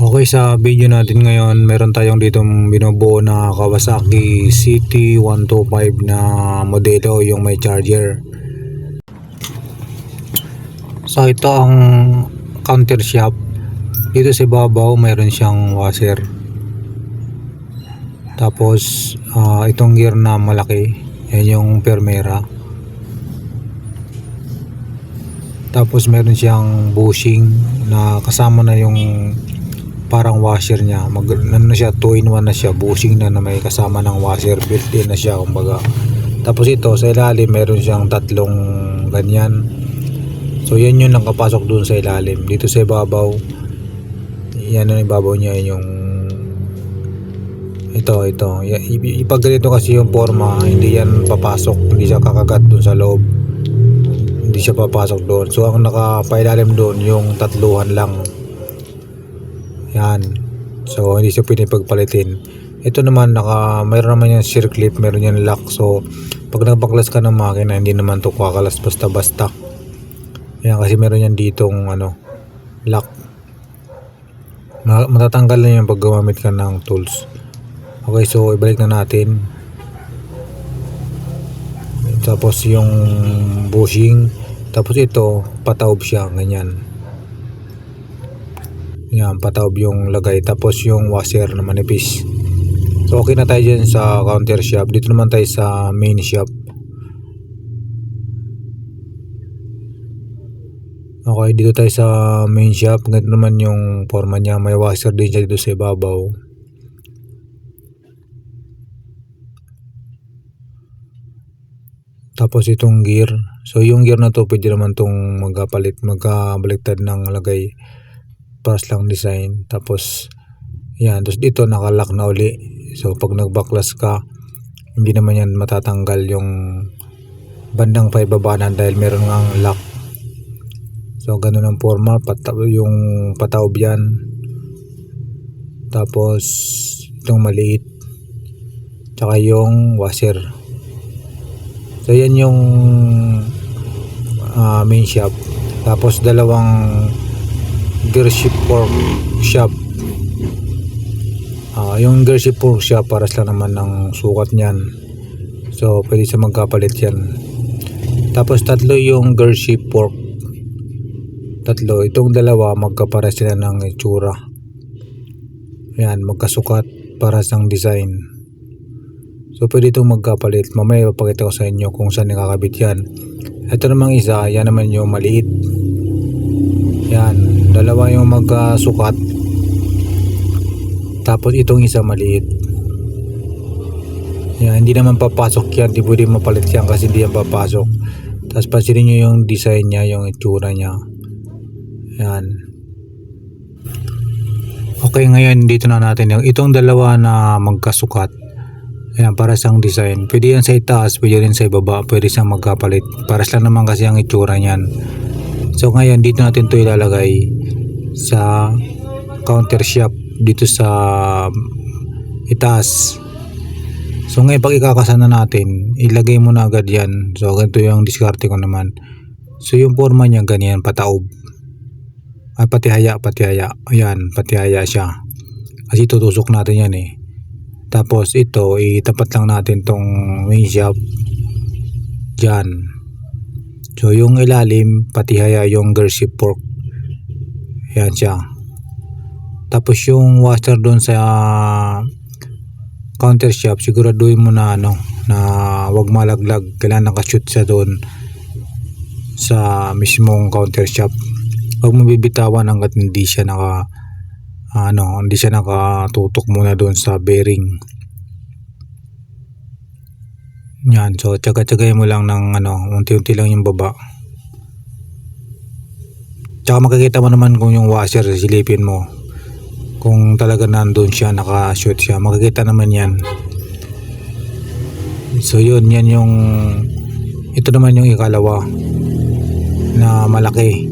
Okay sa video natin ngayon meron tayong ditong binubuo na Kawasaki CT125 na modelo yung may charger. So ito ang counter shop. Dito sa babaw mayroon siyang washer. Tapos ah, itong gear na malaki yan yung permera. Tapos meron siyang bushing na kasama na yung parang washer niya. Mag ano na siya 2 in 1 na siya. Bushing na na may kasama ng washer. Built in na siya kumbaga. Tapos ito sa ilalim meron siyang tatlong ganyan. So yan yung nakapasok dun sa ilalim. Dito sa ibabaw yan ang ibabaw niya yung ito ito. Ipag ganito kasi yung forma hindi yan papasok. Hindi siya kakagat dun sa loob. Hindi siya papasok doon. So ang nakapailalim doon yung tatluhan lang yan. So, hindi siya pinipagpalitin. Ito naman, naka, mayroon naman yung shear clip, meron yung lock. So, pag nagbaklas ka ng makina, hindi naman to kakalas basta-basta. Yan, kasi meron yan ditong, ano, lock. Ma- matatanggal na yung pag gumamit ka ng tools. Okay, so, ibalik na natin. Tapos, yung bushing. Tapos, ito, pataob siya, ganyan. Yan, pataob yung lagay. Tapos yung washer na manipis. So okay na tayo dyan sa counter shop. Dito naman tayo sa main shop. Okay, dito tayo sa main shop. Ganito naman yung forma niya. May washer din siya dito sa ibabaw. Tapos itong gear. So yung gear na to pwede naman tong magkapalit, magkabaliktad ng lagay paras lang design. Tapos yan. Tapos dito nakalock na uli. So pag nagbaklas ka hindi naman yan matatanggal yung bandang paibabanan dahil meron nga ang lock. So ganun ang forma. Pata yung pataob yan. Tapos itong maliit. Tsaka yung washer. So yan yung ah, main shop. Tapos dalawang Gership Pork Shop. Ah, yung Gership Pork Shop para lang naman ng sukat niyan. So, pwede sa magkapalit yan. Tapos tatlo yung Gership Pork. Tatlo. Itong dalawa magkapara sila ng itsura. Yan, magkasukat para sa design. So, pwede itong magkapalit. Mamaya ipapakita ko sa inyo kung saan nakakabit yan. Ito namang isa, yan naman yung maliit. Yan, dalawa yung magkasukat. Tapos itong isa maliit. Yan, hindi naman papasok yan. Di pwede mapalit yan kasi hindi yan papasok. Tapos pansinin nyo yung design niya, yung itsura niya. Yan. Okay, ngayon dito na natin yung itong dalawa na magkasukat. Ayan, para sang design. Pwede yan sa itaas, pwede rin sa ibaba, pwede siyang magkapalit. Para lang naman kasi ang itsura niyan. So ngayon dito natin to ilalagay sa counter shop dito sa itaas. So ngayon pag ikakasana natin, ilagay mo na agad yan. So ganito yung diskarte ko naman. So yung forma niya ganyan, pataob. Ay pati haya, pati haya. Ayan, pati haya siya. Kasi tutusok natin yan eh. Tapos ito, itapat lang natin tong main shop. Diyan. So yung ilalim, pati haya yung Gership pork. Yan siya. Tapos yung washer doon sa counter shop, siguraduhin mo na ano, na wag malaglag. Kailangan nakashoot siya doon sa mismong counter shop. Huwag mo bibitawan hanggat hindi siya naka ano, hindi siya nakatutok muna doon sa bearing. Yan, so tsaga-tsagayin mo lang ng ano, unti-unti lang yung baba. Tsaka makikita mo naman kung yung washer silipin mo. Kung talaga nandun siya, naka-shoot siya, makikita naman yan. So yun, yan yung ito naman yung ikalawa na malaki.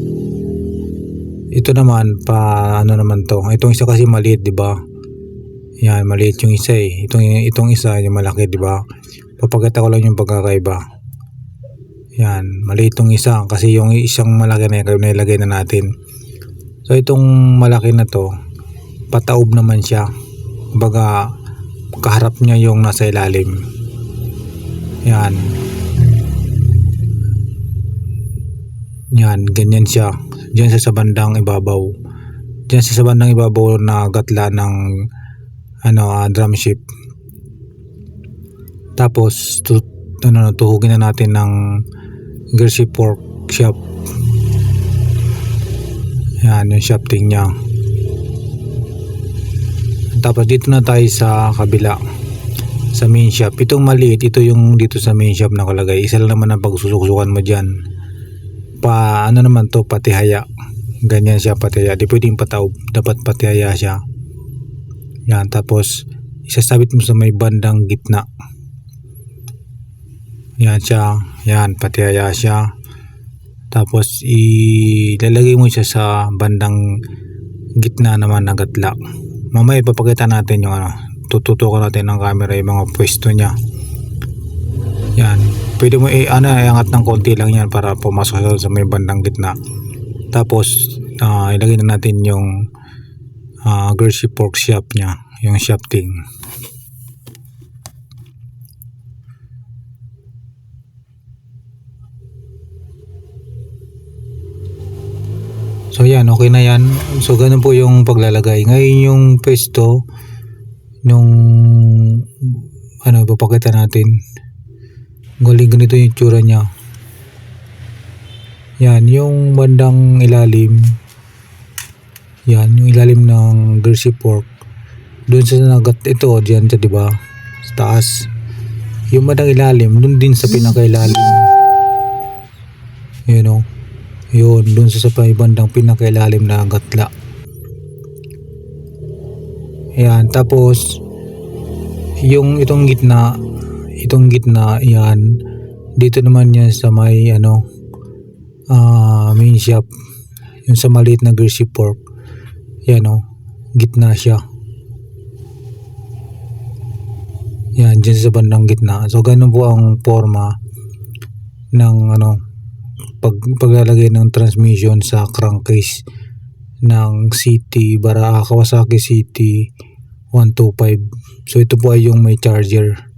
Ito naman pa ano naman to. Itong isa kasi maliit, 'di ba? Yan, maliit yung isa eh. Itong itong isa yung malaki, 'di ba? Papakita ko lang yung pagkakaiba. Yan, maliit itong isa kasi yung isang malaki na yung nilagay na natin. So itong malaki na to, pataob naman siya. Baga kaharap niya yung nasa ilalim. Yan. Yan, ganyan siya. Diyan sa bandang ibabaw. Diyan sa bandang ibabaw na gatla ng ano, ah, drum ship. Tapos tu, ano, tuhugin na natin ng Jersey pork shop. Yan, yung shafting niya. Tapos dito na tayo sa kabila sa main shop. Itong maliit, ito yung dito sa main shop nakalagay. Isa lang naman ang pagsusuksukan mo dyan. Pa, ano naman to, patihaya. Ganyan siya patihaya. Di pwedeng pataob. Dapat patihaya siya. Yan, tapos isasabit mo sa may bandang gitna. Yan siya. Yan, patihaya siya. Tapos ilalagay mo siya sa bandang gitna naman ng gatla. Mamaya ipapakita natin yung ano, tututukan natin ng camera yung mga pwesto niya. Yan. Pwede mo i ano, iangat ng konti lang yan para pumasok siya sa may bandang gitna. Tapos ah, ilagay na natin yung uh, Jersey pork shop niya, yung shafting. So yan, okay na yan. So ganun po yung paglalagay. Ngayon yung pesto nung ano, ipapakita natin. Galing ganito yung tsura niya. Yan, yung bandang ilalim. Yan, yung ilalim ng Jersey pork. Doon sa nagat ito, diyan sa 'di ba? Sa taas. Yung bandang ilalim, doon din sa pinakailalim. Yun o. Yun, doon sa sa bandang pinakailalim na gatla. Ayan, tapos yung itong gitna, itong gitna, yan, dito naman yan sa may ano, ah main shop, yung sa maliit na greasy pork, yan o, gitna siya. Yan, dyan sa bandang gitna. So, ganun po ang forma ng ano, pag, paglalagay ng transmission sa crankcase ng City Bara Kawasaki City 125 so ito po ay yung may charger